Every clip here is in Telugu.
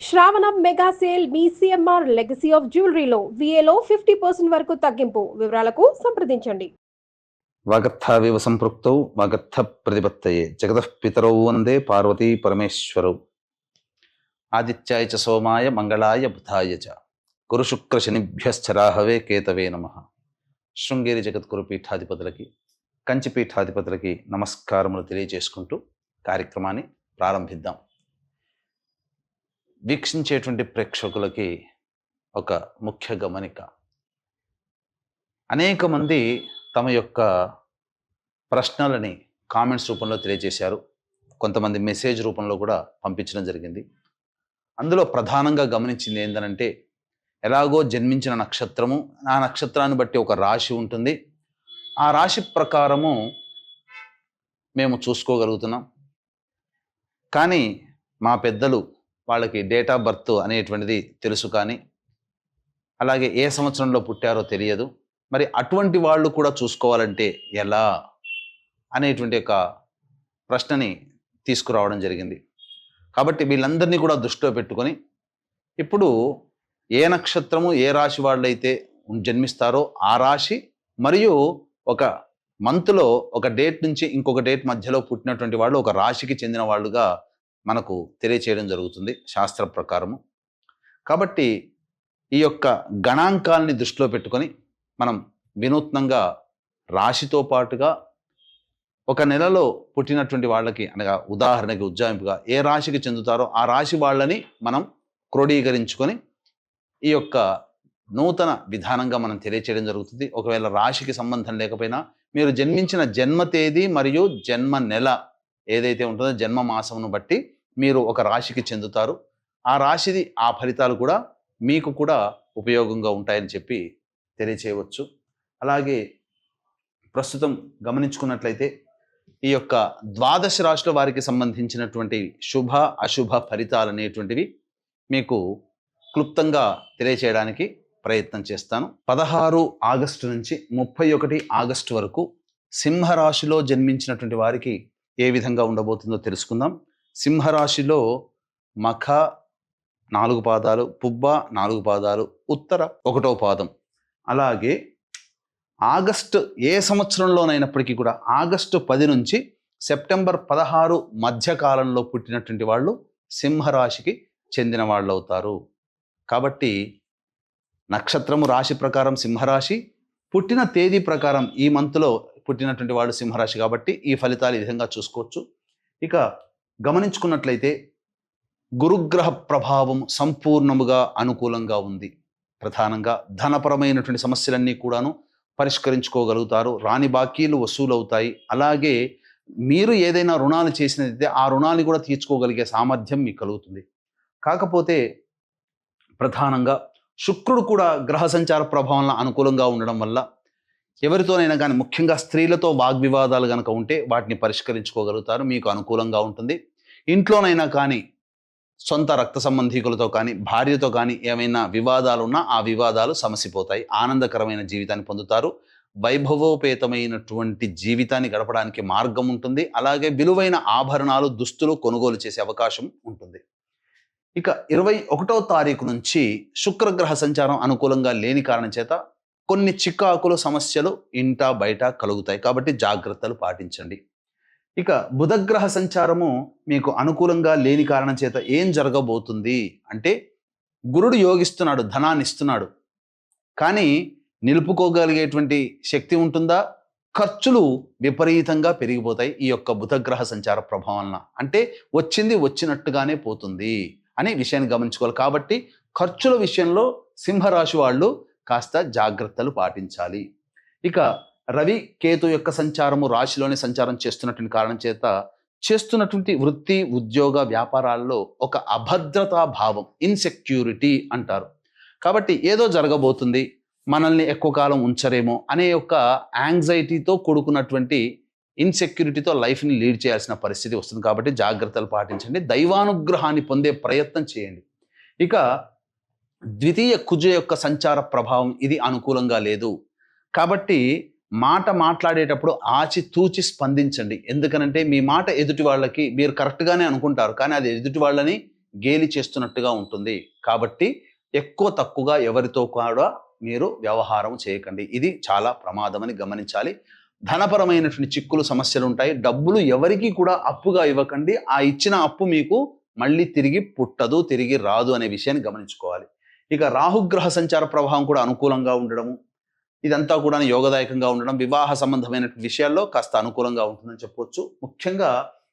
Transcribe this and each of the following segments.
శ్రావణ మెగా సేల్ మీ సిఎంఆర్ లెగసీ ఆఫ్ జ్యువెలరీలో విఏలో ఫిఫ్టీ పర్సెంట్ వరకు తగ్గింపు. వివరాలకు సంప్రదించండి. వాగర్థావివ సంపృక్తౌ వాగర్థ ప్రతిపత్తయే. జగతః పితరౌ వందే పార్వతీ పరమేశ్వరౌ. ఆదిత్యాయ చ సోమాయ మంగళాయ బుధాయ చ. గురు శుక్ర శనిభ్యశ్చరాహవే కేతవే నమ. శృంగేరి జగద్గురు పీఠాధిపతులకి కంచి పీఠాధిపతులకి నమస్కారములు తెలియజేసుకుంటూ కార్యక్రమాన్ని ప్రారంభిద్దాం. వీక్షించేటువంటి ప్రేక్షకులకి ఒక ముఖ్య గమనిక. అనేక మంది తమ యొక్క ప్రశ్నలని కామెంట్స్ రూపంలో తెలియజేశారు. కొంతమంది మెసేజ్ రూపంలో కూడా పంపించడం జరిగింది. అందులో ప్రధానంగా గమనించింది ఏంటంటే ఎలాగో జన్మించిన నక్షత్రము ఆ నక్షత్రాన్ని బట్టి ఒక రాశి ఉంటుంది. ఆ రాశి ప్రకారము మేము చూసుకోగలుగుతున్నాం. కానీ మా పెద్దలు వాళ్ళకి డేట్ ఆఫ్ బర్త్ అనేటువంటిది తెలుసు కానీ అలాగే ఏ సంవత్సరంలో పుట్టారో తెలియదు. మరి అటువంటి వాళ్ళు కూడా చూసుకోవాలంటే ఎలా? అనేటువంటి ఒక ప్రశ్నని తీసుకురావడం జరిగింది. కాబట్టి వీళ్ళందరినీ కూడా దృష్టిలో పెట్టుకొని ఇప్పుడు ఏ నక్షత్రము ఏ రాశి వాళ్ళైతే జన్మిస్తారో ఆ రాశి మరియు ఒక మంత్లో ఒక డేట్ నుంచి ఇంకొక డేట్ మధ్యలో పుట్టినటువంటి వాళ్ళు ఒక రాశికి చెందిన వాళ్ళుగా మనకు తెలియచేయడం జరుగుతుంది శాస్త్ర ప్రకారము. కాబట్టి ఈ యొక్క గణాంకాల్ని దృష్టిలో పెట్టుకొని మనం వినూత్నంగా రాశితో పాటుగా ఒక నెలలో పుట్టినటువంటి వాళ్ళకి అనగా ఉదాహరణకి ఉజ్జాయింపుగా ఏ రాశికి చెందుతారో ఆ రాశి వాళ్ళని మనం క్రోడీకరించుకొని ఈ యొక్క నూతన విధానంగా మనం తెలియచేయడం జరుగుతుంది. ఒకవేళ రాశికి సంబంధం లేకపోయినా మీరు జన్మించిన జన్మ తేదీ మరియు జన్మ నెల ఏదైతే ఉంటుందో జన్మ మాసమును బట్టి మీరు ఒక రాశికి చెందుతారు. ఆ రాశిది ఆ ఫలితాలు కూడా మీకు కూడా ఉపయోగంగా ఉంటాయని చెప్పి తెలియచేయవచ్చు. అలాగే ప్రస్తుతం గమనించుకున్నట్లయితే ఈ యొక్క ద్వాదశ రాశుల వారికి సంబంధించినటువంటి శుభ అశుభ ఫలితాలు అనేటువంటివి మీకు క్లుప్తంగా తెలియచేయడానికి ప్రయత్నం చేస్తాను. పదహారు ఆగస్టు నుంచి ముప్పై ఒకటి ఆగస్టు వరకు సింహరాశిలో జన్మించినటువంటి వారికి ఏ విధంగా ఉండబోతుందో తెలుసుకుందాం. సింహరాశిలో మఖ నాలుగు పాదాలు పుబ్బ నాలుగు పాదాలు ఉత్తర ఒకటో పాదం. అలాగే ఆగస్టు ఏ సంవత్సరంలోనైనప్పటికీ కూడా ఆగస్టు పది నుంచి సెప్టెంబర్ పదహారు మధ్యకాలంలో పుట్టినటువంటి వాళ్ళు సింహరాశికి చెందిన వాళ్ళు అవుతారు కాబట్టి నక్షత్రము రాశి ప్రకారం సింహరాశి పుట్టిన తేదీ ప్రకారం ఈ మంత్లో పుట్టినటువంటి వాడు సింహరాశి కాబట్టి ఈ ఫలితాలు ఈ విధంగా చూసుకోవచ్చు. ఇక గమనించుకున్నట్లయితే గురుగ్రహ ప్రభావం సంపూర్ణముగా అనుకూలంగా ఉంది. ప్రధానంగా ధనపరమైనటువంటి సమస్యలన్నీ కూడాను పరిష్కరించుకోగలుగుతారు. రాని బాకీలు వసూలవుతాయి. అలాగే మీరు ఏదైనా రుణాలు చేసినదైతే ఆ రుణాన్ని కూడా తీర్చుకోగలిగే సామర్థ్యం మీకు కలుగుతుంది. కాకపోతే ప్రధానంగా శుక్రుడు కూడా గ్రహ సంచార ప్రభావంలో అనుకూలంగా ఉండడం వల్ల ఎవరితోనైనా కానీ ముఖ్యంగా స్త్రీలతో వాగ్వివాదాలు కనుక ఉంటే వాటిని పరిష్కరించుకోగలుగుతారు. మీకు అనుకూలంగా ఉంటుంది. ఇంట్లోనైనా కానీ సొంత రక్త సంబంధీకులతో కానీ భార్యతో కానీ ఏమైనా వివాదాలు ఉన్నా ఆ వివాదాలు సమసిపోతాయి. ఆనందకరమైన జీవితాన్ని పొందుతారు. వైభవోపేతమైనటువంటి జీవితాన్ని గడపడానికి మార్గం ఉంటుంది. అలాగే విలువైన ఆభరణాలు దుస్తులు కొనుగోలు చేసే అవకాశం ఉంటుంది. ఇక ఇరవై ఒకటో తారీఖు నుంచి శుక్రగ్రహ సంచారం అనుకూలంగా లేని కారణం చేత కొన్ని చికాకులు సమస్యలు ఇంట బయట కలుగుతాయి. కాబట్టి జాగ్రత్తలు పాటించండి. ఇక బుధగ్రహ సంచారము మీకు అనుకూలంగా లేని కారణం చేత ఏం జరగబోతుంది అంటే గురుడు యోగిస్తున్నాడు ధనాన్ని ఇస్తున్నాడు. కానీ నిలుపుకోగలిగేటువంటి శక్తి ఉంటుందా? ఖర్చులు విపరీతంగా పెరిగిపోతాయి ఈ యొక్క బుధగ్రహ సంచార ప్రభావం వలన. అంటే వచ్చింది వచ్చినట్టుగానే పోతుంది అనే విషయాన్ని గమనించుకోవాలి. కాబట్టి ఖర్చుల విషయంలో సింహరాశి వాళ్ళు కాస్త జాగ్రత్తలు పాటించాలి. ఇక రవి కేతు యొక్క సంచారము రాశిలోనే సంచారం చేస్తున్నటువంటి కారణం చేత చేస్తున్నటువంటి వృత్తి ఉద్యోగ వ్యాపారాల్లో ఒక అభద్రతా భావం ఇన్సెక్యూరిటీ అంటారు. కాబట్టి ఏదో జరగబోతుంది మనల్ని ఎక్కువ కాలం ఉంచరేమో అనే ఒక యాంగ్జైటీతో కూడుకున్నటువంటి ఇన్సెక్యూరిటీతో లైఫ్ని లీడ్ చేయాల్సిన పరిస్థితి వస్తుంది కాబట్టి జాగ్రత్తలు పాటించండి దైవానుగ్రహాన్ని పొందే ప్రయత్నం చేయండి. ఇక ద్వితీయ కుజ యొక్క సంచార ప్రభావం ఇది అనుకూలంగా లేదు. కాబట్టి మాట మాట్లాడేటప్పుడు ఆచి తూచి స్పందించండి. ఎందుకనంటే మీ మాట ఎదుటి వాళ్ళకి మీరు కరెక్ట్గానే అనుకుంటారు. కానీ అది ఎదుటి వాళ్ళని గేలి చేస్తున్నట్టుగా ఉంటుంది. కాబట్టి ఎక్కువ తక్కువగా ఎవరితో కూడా మీరు వ్యవహారం చేయకండి. ఇది చాలా ప్రమాదమని గమనించాలి. ధనపరమైనటువంటి చిక్కులు సమస్యలు ఉంటాయి డబ్బులు ఎవరికి కూడా అప్పుగా ఇవ్వకండి. ఆ ఇచ్చిన అప్పు మీకు మళ్ళీ తిరిగి పుట్టదు తిరిగి రాదు అనే విషయాన్ని గమనించుకోవాలి. ఇక రాహుగ్రహ సంచార ప్రభావం కూడా అనుకూలంగా ఉండడము ఇదంతా కూడా యోగదాయకంగా ఉండడం వివాహ సంబంధమైన విషయాల్లో కాస్త అనుకూలంగా ఉంటుందని చెప్పవచ్చు ముఖ్యంగా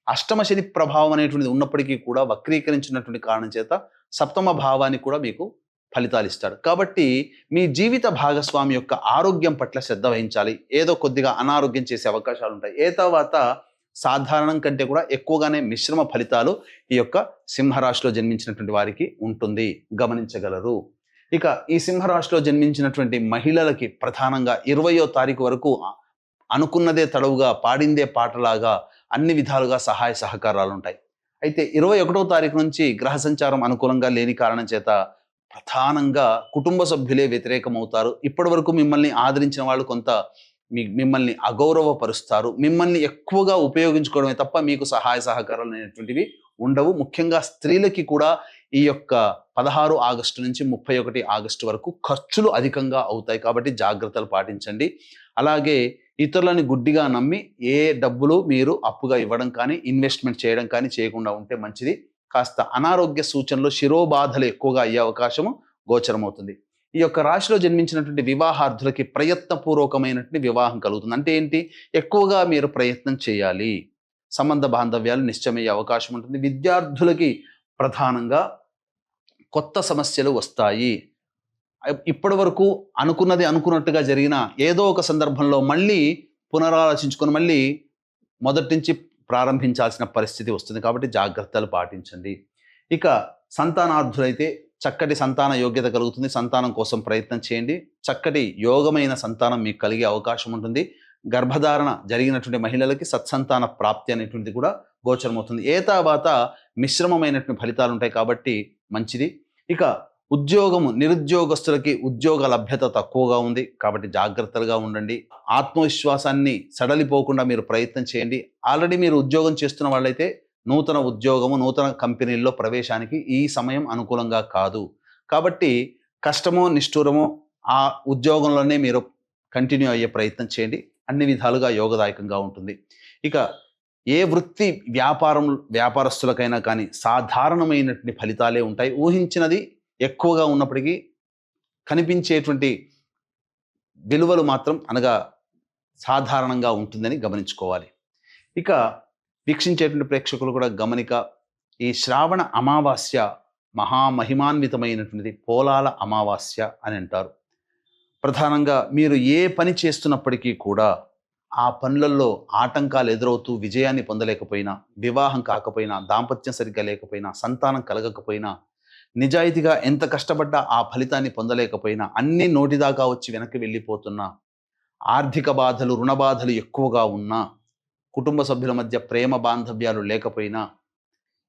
అష్టమ శని ప్రభావం అనేటువంటిది ఉన్నప్పటికీ కూడా వక్రీకరించినటువంటి కారణం చేత సప్తమ భావాన్ని కూడా మీకు ఫలితాలు ఇస్తాడు. కాబట్టి మీ జీవిత భాగస్వామి యొక్క ఆరోగ్యం పట్ల శ్రద్ధ వహించాలి. ఏదో కొద్దిగా అనారోగ్యం చేసే అవకాశాలు ఉంటాయి. ఏ తర్వాత సాధారణం కంటే కూడా ఎక్కువగానే మిశ్రమ ఫలితాలు ఈ యొక్క సింహరాశిలో జన్మించినటువంటి వారికి ఉంటుంది. గమనించగలరు. ఇక ఈ సింహరాశిలో జన్మించినటువంటి మహిళలకి ప్రధానంగా ఇరవయో తారీఖు వరకు అనుకున్నదే తడవుగా పాడిందే పాటలాగా అన్ని విధాలుగా సహాయ సహకారాలు ఉంటాయి. అయితే ఇరవై ఒకటో తారీఖు నుంచి గ్రహ సంచారం అనుకూలంగా లేని కారణం చేత ప్రధానంగా కుటుంబ సభ్యులే వ్యతిరేకమవుతారు. ఇప్పటి వరకు మిమ్మల్ని ఆదరించిన వాళ్ళు కొంత మీ మిమ్మల్ని అగౌరవపరుస్తారు. మిమ్మల్ని ఎక్కువగా ఉపయోగించుకోవడమే తప్ప మీకు సహాయ సహకారాలు అనేటువంటివి ఉండవు. ముఖ్యంగా స్త్రీలకి కూడా ఈ యొక్క పదహారు ఆగస్టు నుంచి ముప్పై ఒకటి ఆగస్టు వరకు ఖర్చులు అధికంగా అవుతాయి కాబట్టి జాగ్రత్తలు పాటించండి. అలాగే ఇతరులని గుడ్డిగా నమ్మి ఏ డబ్బులు మీరు అప్పుగా ఇవ్వడం కానీ ఇన్వెస్ట్మెంట్ చేయడం కానీ చేయకుండా ఉంటే మంచిది. కాస్త అనారోగ్య సూచనలు శిరోబాధలు ఎక్కువగా అయ్యే అవకాశము గోచరమవుతుంది. ఈ యొక్క రాశిలో జన్మించినటువంటి వివాహార్థులకి ప్రయత్నపూర్వకమైనటువంటి వివాహం కలుగుతుంది. అంటే ఏంటి? ఎక్కువగా మీరు ప్రయత్నం చేయాలి. సంబంధ బాంధవ్యాలు నిశ్చయమయ్యే అవకాశం ఉంటుంది. విద్యార్థులకి ప్రధానంగా కొత్త సమస్యలు వస్తాయి. ఇప్పటి వరకు అనుకున్నది అనుకున్నట్టుగా జరిగిన ఏదో ఒక సందర్భంలో మళ్ళీ పునరాలోచించుకొని మళ్ళీ మొదటి నుంచి ప్రారంభించాల్సిన పరిస్థితి వస్తుంది కాబట్టి జాగ్రత్తలు పాటించండి. ఇక సంతానార్థులైతే చక్కటి సంతాన యోగ్యత కలుగుతుంది. సంతానం కోసం ప్రయత్నం చేయండి. చక్కటి యోగమైన సంతానం మీకు కలిగే అవకాశం ఉంటుంది. గర్భధారణ జరిగినటువంటి మహిళలకి సత్సంతాన ప్రాప్తి అనేటువంటిది కూడా గోచరమవుతుంది. ఏ తర్వాత మిశ్రమమైనటువంటి ఫలితాలు ఉంటాయి కాబట్టి మంచిది. ఇక ఉద్యోగము నిరుద్యోగస్తులకి ఉద్యోగ లభ్యత తక్కువగా ఉంది కాబట్టి జాగ్రత్తలుగా ఉండండి. ఆత్మవిశ్వాసాన్ని సడలిపోకుండా మీరు ప్రయత్నం చేయండి. ఆల్రెడీ మీరు ఉద్యోగం చేస్తున్న వాళ్ళైతే నూతన ఉద్యోగము నూతన కంపెనీల్లో ప్రవేశానికి ఈ సమయం అనుకూలంగా కాదు. కాబట్టి కష్టమో నిష్ఠూరమో ఆ ఉద్యోగంలోనే మీరు కంటిన్యూ అయ్యే ప్రయత్నం చేయండి. అన్ని విధాలుగా యోగదాయకంగా ఉంటుంది. ఇక ఏ వృత్తి వ్యాపారం వ్యాపారస్తులకైనా కానీ సాధారణమైనటువంటి ఫలితాలే ఉంటాయి. ఊహించినది ఎక్కువగా ఉన్నప్పటికీ కనిపించేటువంటి విలువలు మాత్రం అనగా సాధారణంగా ఉంటుందని గమనించుకోవాలి. ఇక వీక్షించేటువంటి ప్రేక్షకులు కూడా గమనిక ఈ శ్రావణ అమావాస్య మహామహిమాన్వితమైనటువంటిది పోలాల అమావాస్య అని అంటారు. ప్రధానంగా మీరు ఏ పని చేస్తున్నప్పటికీ కూడా ఆ పనులలో ఆటంకాలు ఎదురవుతూ విజయాన్ని పొందలేకపోయినా వివాహం కాకపోయినా దాంపత్యం సరిగ్గా లేకపోయినా సంతానం కలగకపోయినా నిజాయితీగా ఎంత కష్టపడ్డా ఆ ఫలితాన్ని పొందలేకపోయినా అన్ని నోటిదాకా వచ్చి వెనక్కి వెళ్ళిపోతున్నా ఆర్థిక బాధలు రుణ బాధలు ఎక్కువగా ఉన్నా కుటుంబ సభ్యుల మధ్య ప్రేమ బాంధవ్యాలు లేకపోయినా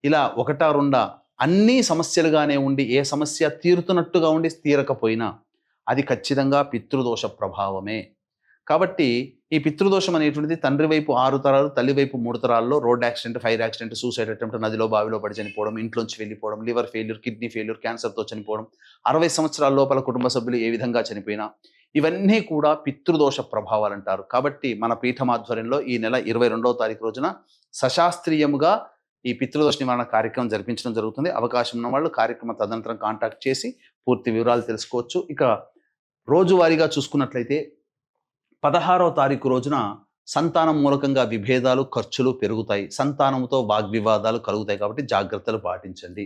ఇలా ఒకటా రెండా అన్నీ సమస్యలుగానే ఉండి ఏ సమస్య తీరుతున్నట్టుగా ఉండి తీరకపోయినా అది ఖచ్చితంగా పితృదోష ప్రభావమే. కాబట్టి ఈ పితృదోషం అనేటువంటిది తండ్రి వైపు ఆరు తరాలు తల్లి వైపు మూడు తరాల్లో road accident fire accident suicide attempt నదిలో బావిలో పడి చనిపోవడం ఇంట్లోంచి వెళ్ళిపోవడం లివర్ ఫెయిల్యూర్ కిడ్నీ ఫెయిల్యూర్ క్యాన్సర్తో చనిపోవడం అరవై సంవత్సరాల లోపల కుటుంబ సభ్యులు ఏ విధంగా చనిపోయినా ఇవన్నీ కూడా పితృదోష ప్రభావాలు అంటారు. కాబట్టి మన పీఠమాధ్వర్యంలో ఈ నెల ఇరవై రెండవ తారీఖు రోజున సశాస్త్రీయముగా ఈ పితృదోష నివారణ కార్యక్రమం జరిపించడం జరుగుతుంది. అవకాశం ఉన్న వాళ్ళు కార్యక్రమం తదనంతరం కాంటాక్ట్ చేసి పూర్తి వివరాలు తెలుసుకోవచ్చు. ఇక రోజువారీగా చూసుకున్నట్లయితే పదహారవ తారీఖు రోజున సంతానం మూలకంగా విభేదాలు ఖర్చులు పెరుగుతాయి. సంతానంతో వాగ్వివాదాలు కలుగుతాయి కాబట్టి జాగ్రత్తలు పాటించండి.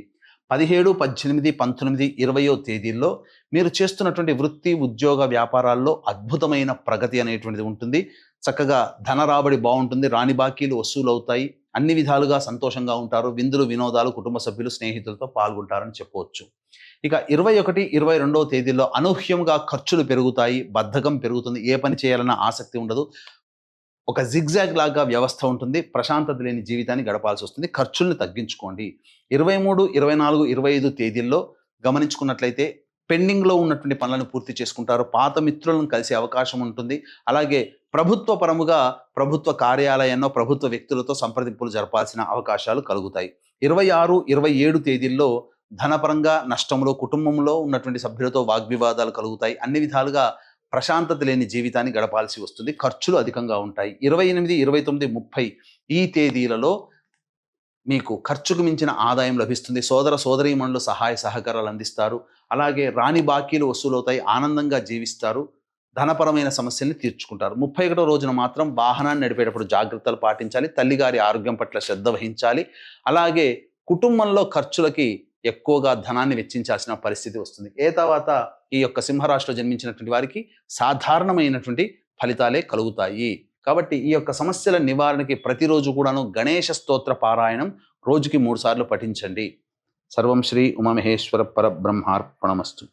పదిహేడు పద్దెనిమిది పంతొమ్మిది ఇరవయో తేదీల్లో మీరు చేస్తున్నటువంటి వృత్తి ఉద్యోగ వ్యాపారాల్లో అద్భుతమైన ప్రగతి అనేటువంటిది ఉంటుంది. చక్కగా ధన రాబడి బాగుంటుంది రాణి బాకీలు వసూలు అవుతాయి అన్ని విధాలుగా సంతోషంగా ఉంటారు. విందులు వినోదాలు కుటుంబ సభ్యులు స్నేహితులతో పాల్గొంటారని చెప్పవచ్చు. ఇక ఇరవై ఒకటి ఇరవై రెండవ తేదీల్లో అనూహ్యంగా ఖర్చులు పెరుగుతాయి బద్ధకం పెరుగుతుంది. ఏ పని చేయాలన్న ఆసక్తి ఉండదు. ఒక జిగ్జాగ్ లాగా వ్యవస్థ ఉంటుంది. ప్రశాంతత లేని జీవితాన్ని గడపాల్సి వస్తుంది. ఖర్చుల్ని తగ్గించుకోండి. ఇరవై మూడు ఇరవై నాలుగు ఇరవై ఐదు తేదీల్లో గమనించుకున్నట్లయితే పెండింగ్లో ఉన్నటువంటి పనులను పూర్తి చేసుకుంటారు. పాత మిత్రులను కలిసే అవకాశం ఉంటుంది. అలాగే ప్రభుత్వ పరముగా ప్రభుత్వ కార్యాలయాల్లో ప్రభుత్వ వ్యక్తులతో సంప్రదింపులు జరపాల్సిన అవకాశాలు కలుగుతాయి. ఇరవై ఆరు ఇరవై ఏడు తేదీల్లో ధనపరంగా నష్టంలో కుటుంబంలో ఉన్నటువంటి సభ్యులతో వాగ్వివాదాలు కలుగుతాయి. అన్ని విధాలుగా ప్రశాంతత లేని జీవితాన్ని గడపాల్సి వస్తుంది. ఖర్చులు అధికంగా ఉంటాయి. ఇరవై ఎనిమిది ఇరవై తొమ్మిది ముప్పై ఈ తేదీలలో మీకు ఖర్చుకు మించిన ఆదాయం లభిస్తుంది. సోదర సోదరీమణులు సహాయ సహకారాలు అందిస్తారు. అలాగే రాణి బాకీలు వసూలవుతాయి. ఆనందంగా జీవిస్తారు. ధనపరమైన సమస్యల్ని తీర్చుకుంటారు. ముప్పై ఒకటో రోజున మాత్రం వాహనాన్ని నడిపేటప్పుడు జాగ్రత్తలు పాటించాలి. తల్లిగారి ఆరోగ్యం పట్ల శ్రద్ధ వహించాలి. అలాగే కుటుంబంలో ఖర్చులకి ఎక్కువగా ధనాన్ని వెచ్చించాల్సిన పరిస్థితి వస్తుంది. ఏ తర్వాత ఈ యొక్క సింహరాశిలో జన్మించినటువంటి వారికి సాధారణమైనటువంటి ఫలితాలే కలుగుతాయి. కాబట్టి ఈ యొక్క సమస్యల నివారణకి ప్రతిరోజు కూడాను గణేష స్తోత్ర పారాయణం రోజుకి మూడు సార్లు పఠించండి. సర్వం శ్రీ ఉమామహేశ్వర పరబ్రహ్మార్పణమస్తు